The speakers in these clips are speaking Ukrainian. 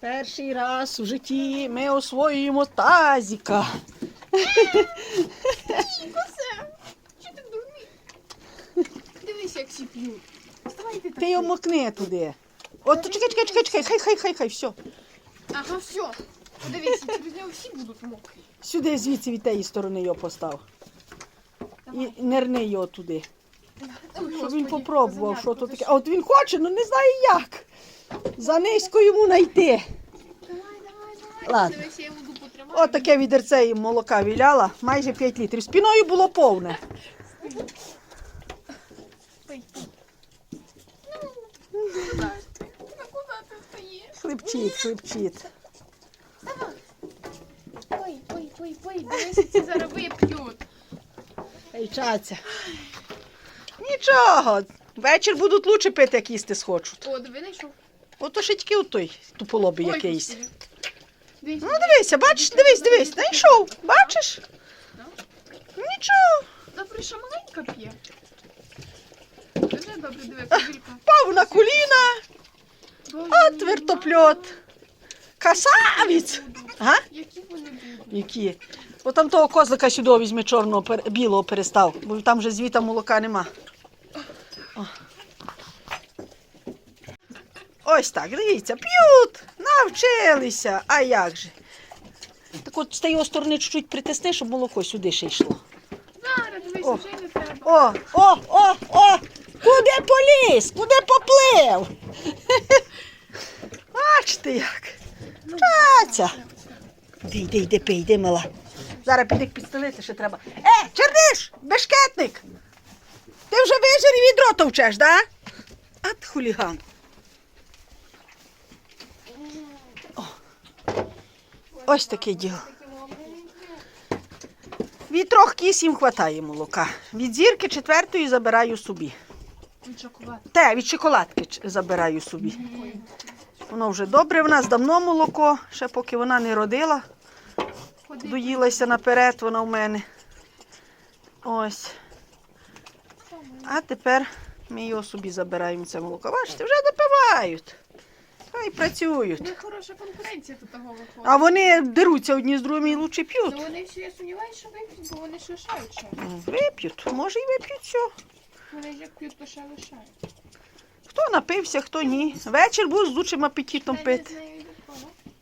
Перший раз в житті ми освоюємо тазіка. Що ти дурний? Дивись, як всі п'ють. Ти його макни туди. От чекай, чекай, чекай, чекай, хай, хай, хай, хай, все. Ага, все. Подивися, через нього всі будуть мокрі. Сюди звідси від тієї сторони його постав. І нирни його туди. Щоб він попробував, що то таке. А от він хоче, але не знає як. За низько йому знайти. Ладно. Дивись, таке відерце їм молока віляла, майже 5 літрів. Спіною було повне. Давай. Пий, пий, пий, пий. Дивися, ці зараз вип'ють. Чаця. Нічого. Вечір будуть лучше пити, як їсти схочуть. О, диви, знайшов. Ото ще тільки отой туполобий якийсь. Ну дивися, бачиш, дивись, дивись, знайшов. Бачиш? Нічого. Добре, що маленька п'є. Добре, диви. Пав на коліна, от вертопльот. Касавець. Га? Які вони будуть? Які? Бо там того козлика сюди візьми чорного, білого перестав, бо там вже звіта молока нема. Ось так, дивіться, п'ють, навчилися. А як же? Так от з тієї сторони чуть-чуть притисни, щоб молоко сюди ще йшло. Зараз, О. вже не треба. О, о, о, о! Куди поліз? Куди поплив? Бачите як? Чаця. Йди, йди, йди, пий, йди, мала. Зараз піди підстелити ще треба. Е, черниш, бешкетник! Ти вже вижер і відро товчеш, да? От хуліган. Ось таке діло. Від трьох кіс їм хватає молока. Від зірки четвертої забираю собі. Відшокувати. Те, від шоколадки забираю собі. Воно вже добре в нас, давно молоко, ще поки вона не родила. Доїлася наперед вона в мене. Ось. А тепер ми його собі забираємо це молоко. Бачите, вже допивають. Хай працюють. Не хороша конкуренція тут того виходить. А вони деруться одні з другими і лучше п'ють. Ну вони всі, я сумніваюся, що вип'ють, бо вони ще лишають ще. Вип'ють, може і вип'ють все. Вони як п'ють, то ще лишають. Хто напився, хто ні. Вечір був з лучшим апетитом Я не пити. знаю.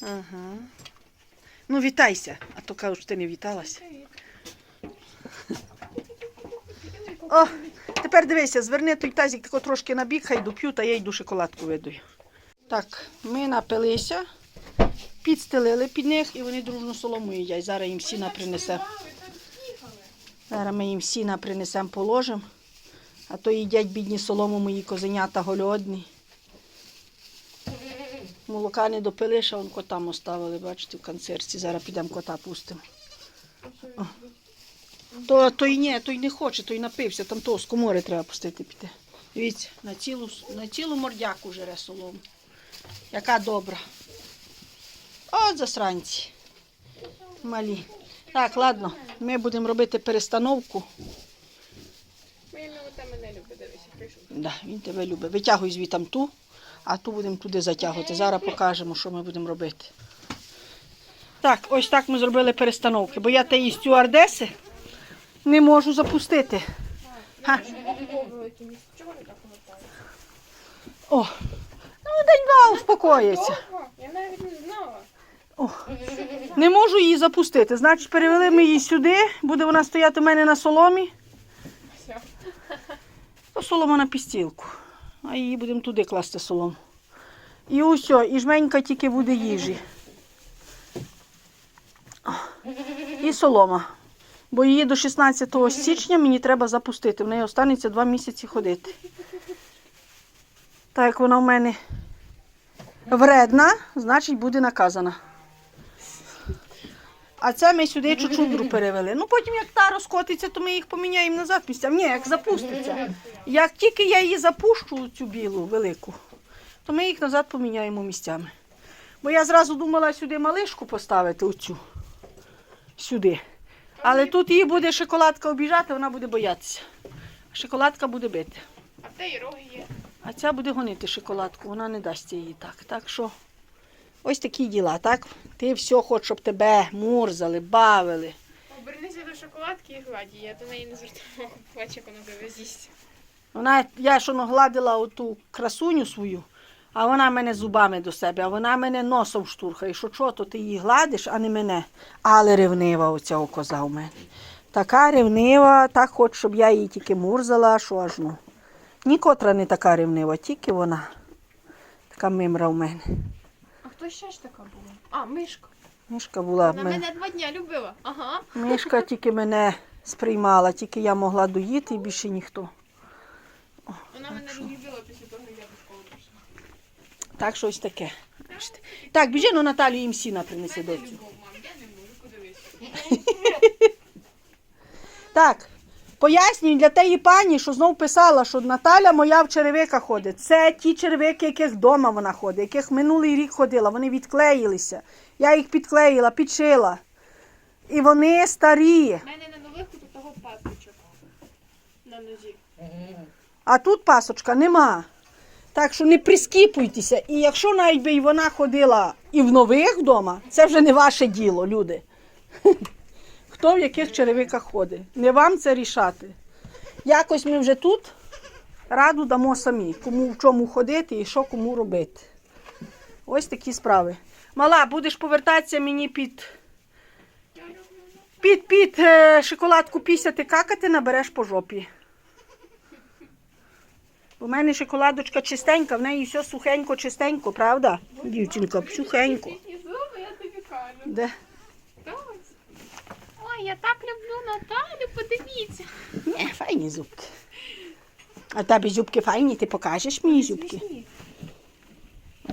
Ага. Ну, вітайся, а то кажуть, що ти не віталася. Привіт. О, тепер дивися, зверни той тазик тако трошки на бік, хай доп'ю, та я йду шоколадку видаю. Так, ми напилися, підстелили під них і вони дружно солому їдять. Зараз їм сіна принесемо. Зараз ми їм сіна принесемо, положимо. А то їдять бідні солому мої козенята голодні. Молока не допили, ще вон котам оставили, бачите, в концерті. Зараз підемо кота пустимо. О. То, той ні, той не хоче, той напився, там того з комори треба пустити піти. Дивіться, на цілу, на цілу мордяку жере солому. Яка добра. От засранці. Малі. Так, ладно, ми будемо робити перестановку. Моя мене любить, дивися, прийшов. Да, він тебе любить. Витягуй звітам ту, а ту будемо туди затягувати. Зараз покажемо, що ми будемо робити. Так, ось так ми зробили перестановки, бо я тієї стюардеси не можу запустити. Повертаєш? О, ну день-два успокоїться. Я не можу її запустити. Значить, перевели ми її сюди, буде вона стояти у мене на соломі. Все. Солома на пістілку. А її будемо туди класти солому. І усе, і жменька тільки буде їжі. І солома. Бо її до 16 січня мені треба запустити. В неї останеться два місяці ходити. Так як вона в мене вредна, значить буде наказана. А це ми сюди чучундру перевели. Ну потім як та розкотиться, то ми їх поміняємо назад місцям. Ні, як запуститься. Як тільки я її запущу, цю білу велику, то ми їх назад поміняємо місцями. Бо я зразу думала сюди малишку поставити оцю. Сюди. Але тут її буде шоколадка обіжати, вона буде боятися. Шоколадка буде бити. А те і роги є. А ця буде гонити шоколадку, вона не дасть її так. Так що Ось такі діла, так? Ти все хочеш, щоб тебе мурзали, бавили. Обернися до шоколадки і гладі. Я до неї не звертала плач, як вона тебе з'їсть. Вона, я ж воно гладила оту красуню свою, а вона мене зубами до себе, а вона мене носом штурхає. Що чого, то ти її гладиш, а не мене. Але ревнива оця коза у мене. Така ревнива, так хоче, щоб я її тільки мурзала, що аж ну. Нікотра не така ревнива, тільки вона. Така мимра в мене. А хто ще ж така була? А, мишка. Мишка була Вона мене. два дня любила. Ага. Мишка тільки мене сприймала, тільки я могла доїти і більше ніхто. Вона мене розлюбила після того, як я до школи пішла. Так, щось таке. Бачите. Так, біжи, ну Наталю їм сіна любов, мам, я не можу, подивись. Так, пояснюю для тієї пані, що знов писала, що Наталя моя в черевиках ходить. Це ті черевики, яких вдома вона ходить, яких минулий рік ходила. Вони відклеїлися. Я їх підклеїла, підшила. І вони старі. У мене на нових тут того папочок на нозі. А тут пасочка нема. Так що не прискіпуйтеся. І якщо навіть би і вона ходила і в нових вдома, це вже не ваше діло, люди. Хто в яких черевиках ходить. Не вам це рішати. Якось ми вже тут раду дамо самі, кому в чому ходити і що кому робити. Ось такі справи. Мала, будеш повертатися мені під, під, під е, шоколадку пісяти какати, набереш по жопі. У мене шоколадочка чистенька, в неї все сухенько, чистенько, правда? Дівчинка, сухенько. Де? Ой, я так люблю Наталю, подивіться. Ні, файні зубки. А тебе зубки файні, ти покажеш мені зубки?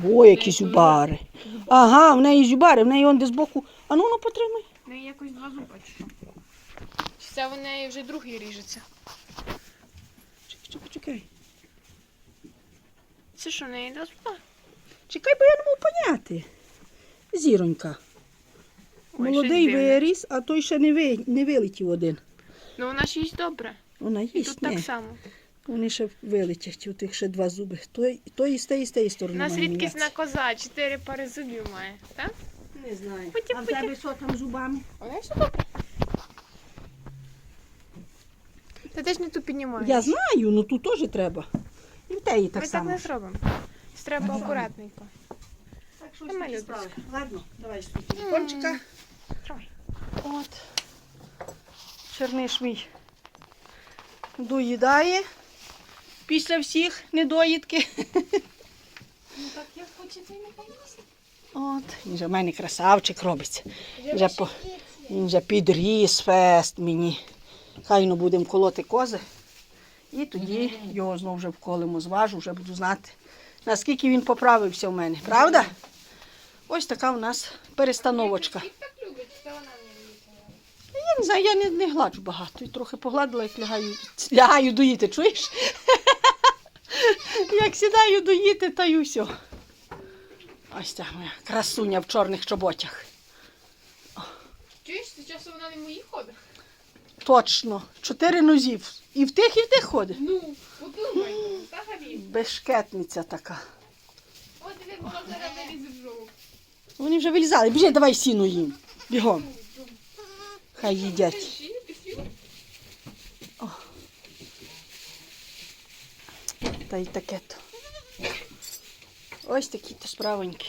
О, які зубари. Ага, в неї зубари, в неї он де збоку. А ну, ну потримай. В неї якось два зуба чи що? Чи Це в неї вже другий ріжеться. Чекай, чекай, чекай. Це що, в неї два зуба? Чекай, бо я не можу поняти. Зіронька. Молодий виріс, а той ще не, ви, не вилетів один. Ну вона ж їсть добре. Вона І тут ні. так само. Вони ще вилетять, у тих ще два зуби. Той, той і з тієї, і з тієї сторони. У нас має рідкісна мінятися. коза, чотири пари зубів має, так? Не знаю. Путі, а в тебе що там зубами? У неї добре. Та ти ж не ту піднімаєш. Я знаю, ну тут теж треба. І в теї Ми так так само. не зробимо. Треба акуратненько. Що такі справи. Ладно, давай сюди телефончика. От. Черниш мій доїдає після всіх недоїдки. Ну так як хочеться і не поїсти. От. Він же в мене красавчик робиться. Вже по... Він вже підріс фест мені. Хай ну будемо колоти кози. І тоді його знову вже вколимо, зважу, вже буду знати, наскільки він поправився в мене. Правда? Ось така у нас перестановочка. Я не знаю, я не, не гладжу багато. І трохи погладила, як лягаю, лягаю доїти, чуєш? як сідаю доїти, та й усьо. Ось ця моя красуня в чорних чоботях. Чуєш, зараз вона не мої ходить? Точно. Чотири нозів. І в тих, і в тих ходить. Ну, подумай, взагалі. Безшкетниця така. От диви, вона зараз. Вони вже вилізали. Біжи, давай сіну їм. Бігом. Хай їдять. Та й таке то. Ось такі то справоньки.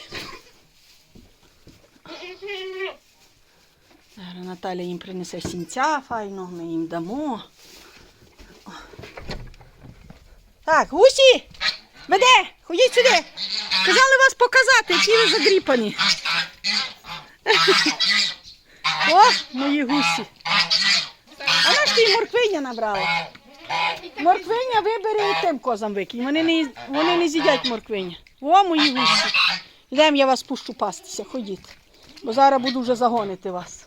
Зараз Наталя їм принесе сінця файно, ми їм дамо. Так, гусі! Веде! Ходіть сюди! Казали вас показати, які ви задріпані. О, мої гусі. А наш ти морквиня набрала. Морквиня вибери і тим козам викинь. Вони не, вони не з'їдять морквиня. О, мої гусі. Йдемо, я вас пущу пастися, ходіть. Бо зараз буду вже загонити вас.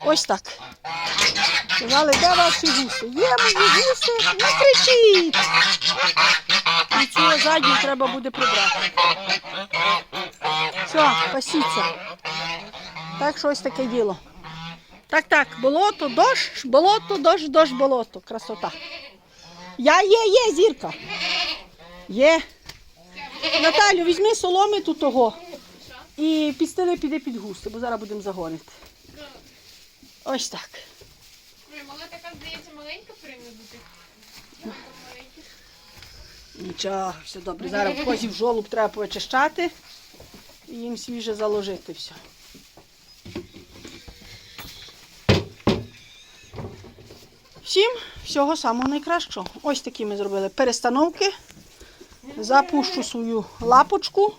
Ось так. Сказали, де ваші гуси? Є мої гуси, не кричіть. Цю задню треба буде прибрати. Все, пасіться. Так що ось таке діло. Так, так, болото, дощ, болото, дощ, дощ, болото. Красота. Я є, є, зірка. Є. Наталю, візьми соломи тут того і підстели піде під густи, бо зараз будемо загонити. Ось так. Мала така, здається, маленька повинна бути. Нічого, все добре. Зараз в козів жолуб треба повичищати і їм свіже заложити все. Всім всього самого найкращого. Ось такі ми зробили перестановки. Запущу свою лапочку.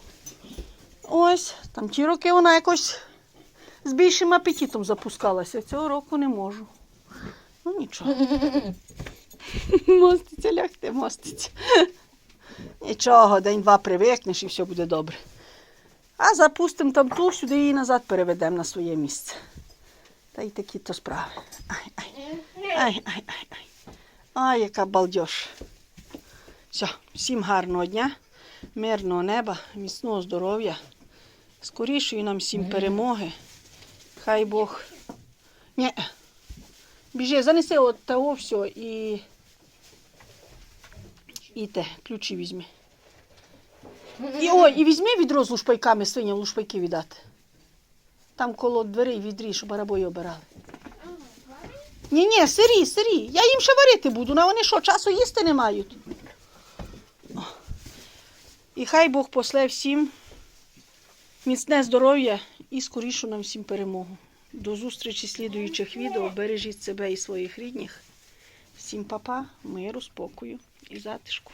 Ось, там ті роки вона якось з більшим апетитом запускалася. Цього року не можу. Ну нічого. Моститься, лягте, моститься. Нічого, день-два привикнеш і все буде добре. А запустимо там ту, сюди її назад переведемо на своє місце. Та й такі то справи. Ай, ай, ай, ай, ай, ай. Ай, яка балдеж. Все, всім гарного дня, мирного неба, міцного здоров'я, скорішої нам всім перемоги. Хай Бог. Ні. Біжи, занеси от того все і. І те, ключі візьми. І ой, і візьми відро з лушпайками, свиням лушпайки віддати. Там коло дверей відрі, щоб барабої обирали. Ні, ні, сирі, сирі. Я їм ще варити буду. На вони що, часу їсти не мають. І хай Бог после всім міцне здоров'я і скорішу нам всім перемогу. До зустрічі слідуючих відео. Бережіть себе і своїх рідних. Всім папа, миру, спокою і затишку.